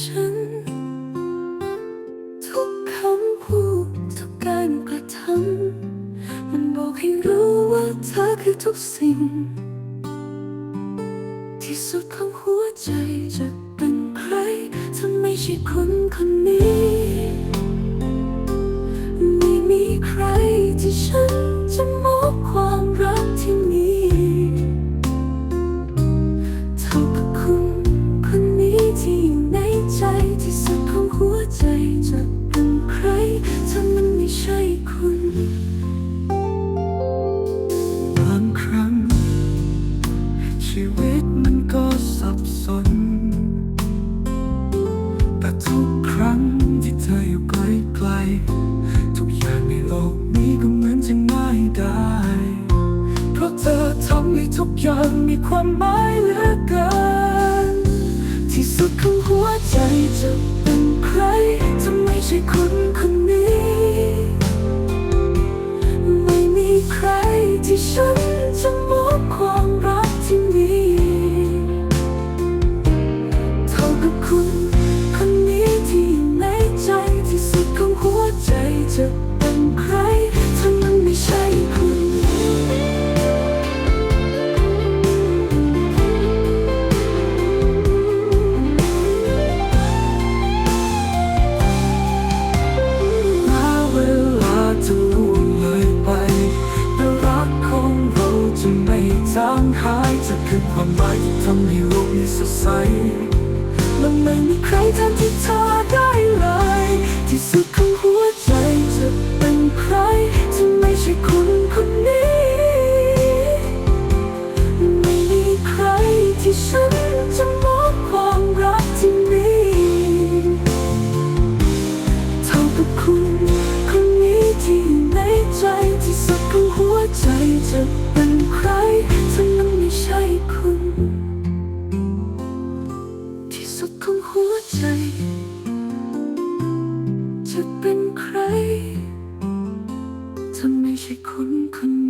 ฉัน ทุกคำพูดทุกการกระทำมันบอกให้รู้ว่าเธอคือทุกสิ่ง ที่สุดของหัวใจจะเป็นใครถ้าไม่ใช่คนคนนี้ ไม่มีใคร จะเป็นใครถ้ามันไม่ใช่คุณบางครั้ง ชีวิตมันก็สับสน แต่ทุกครั้งที่เธออยู่ใกล้ๆทุกอย่างในโลกนี้ก็เหมือนจะง่ายได้ เพราะเธอทำให้ทุกอย่างมีความหมายเหลือเกิน ที่สุดของหัวใจจะ คน หายจะคือความหมายที่ทำให้โลกนี้สดใสและไม่มีใครแทนที่เธอได้เลย ที่สุดของหัวใจจะเป็นใครที่ไม่ใช่คุณคนนี้ ไม่มีใครที่ฉันจะมอบความรักที่มีเท่ากับคุณคนนี้ที่ในใจที่สุดของหัวใจจะ สุดของหัวใจ จะเป็นใครถ้าไม่ใช่คุณคน